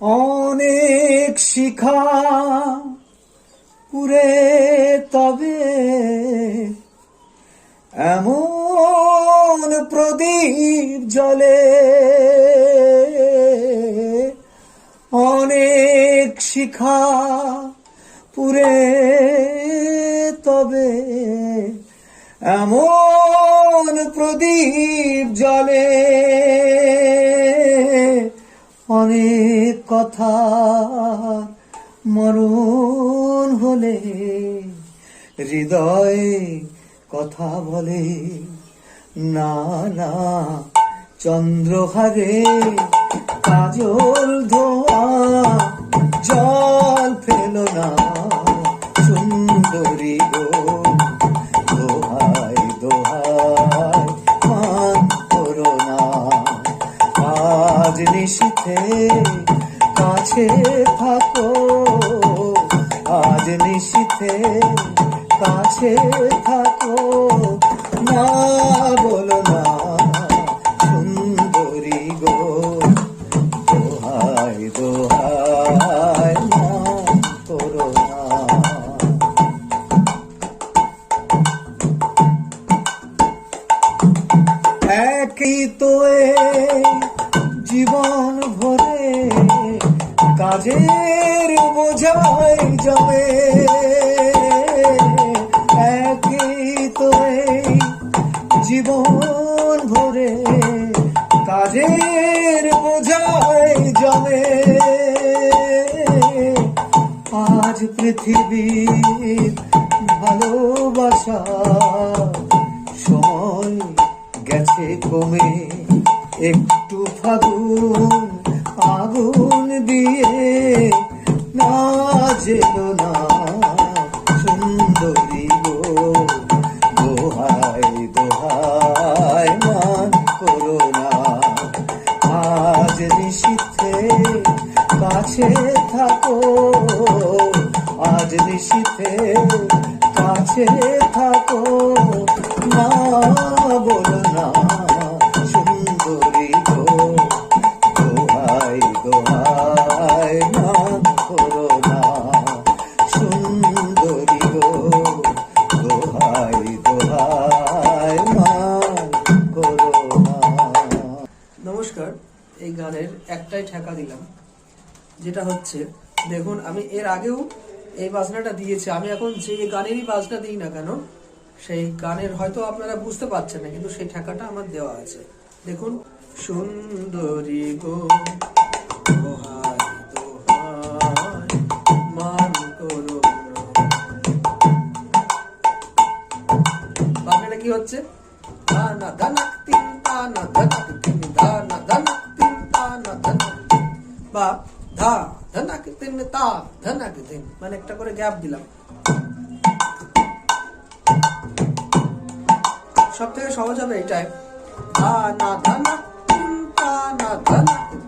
অনেক শিখা পুরে তবে এমন প্রদীপ জলে অনেক শিখা পুরে তবে এমন প্রদীপ জলে অনেক কথা মরণ হলে হৃদয়ে কথা বলে। না না চন্দ্রহারে কাজল ধোয়া কাছে থাকো। না বলো না, সুন্দরী গো, দোহাই দোহাই মান করো না। একই তো জীবন ভরে কাজের বোঝাই যাবে জীবন ভরে কাজের বোঝাই যাবে আজ পৃথিবীর ভালোবাসা সময় গেছে কমে। একটু ফাগুন, আগুন দিয়ে না যেল না কাছে থাকো। আজ নিশীথে কাছে থাকো। না বল না, সুন্দরী গো, দোহাই দোহাই মান করো না। সুন্দরী গো, দোহাই দোহাই মান করো না। নমস্কার, এই গানের একটাই ঠেকা দিলাম। যেটা হচ্ছে, দেখুন, আমি এর আগেও এই বাজনাটা দিয়েছি। আমি এখন যে গানেরই বাজনা দিই না কেন, সেই গানের হয়তো আপনারা বুঝতে পারছেন না, কিন্তু সেই ঠেকাটা আমার দেওয়া আছে। দেখুন, সুন্দরী গো কি হচ্ছে? দানা দানাক তিন তিন। বা ধা ধনাক তিন তা ধনাক তিন মানে একটা করে গ্যাপ দিলাম। সব থেকে সহজ হবে এটাই। না দানাক তিন না দানাক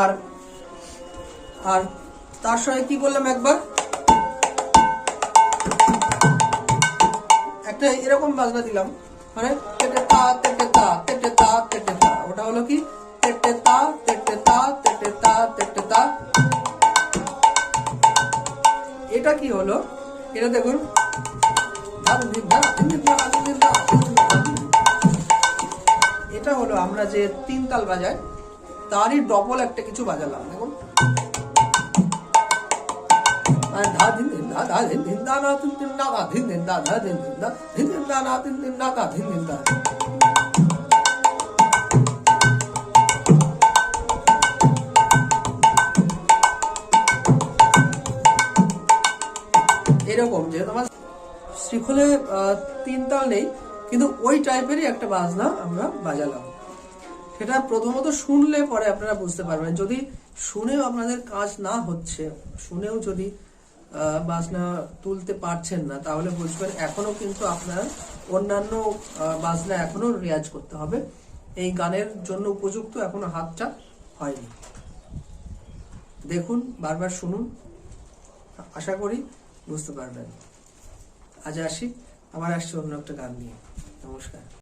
আর আর তার সঙ্গে কি বললাম একবার? একটা এরকম বাজনা দিলাম মানে তেটে তা তেটে তা তেটে তা তেটে তা। ওটা হলো কি? তেটে তা তেটে তা তেটে তা তেটে তা। এটা কি হলো? এটা দেখুন। এটা হলো আমরা যে তিন তাল বাজাই তারই ডবল একটা কিছু বাজালাম, দেখুন। এরকম যে তোমার শ্রীখোলে তিন তাল নেই, কিন্তু ওই টাইপেরই একটা বাজনা আমরা বাজালাম। সেটা প্রথমত শুনলে পরে আপনারা বুঝতে পারবেন। যদি শুনেও আপনাদের কাজ না হচ্ছে, শুনেও যদি বাজনা তুলতে পারছেন না, তাহলে বুঝবেন এখনও কিন্তু আপনার অন্যান্য বাজনা এখনও রেয়াজ করতে হবে। এই গানের জন্য উপযুক্ত এখনও হাতটা হয়নি। দেখুন, বারবার শুনুন। আশা করি বুঝতে পারবেন। আজ আসি। আবার আসছি অন্য একটা গান নিয়ে। নমস্কার।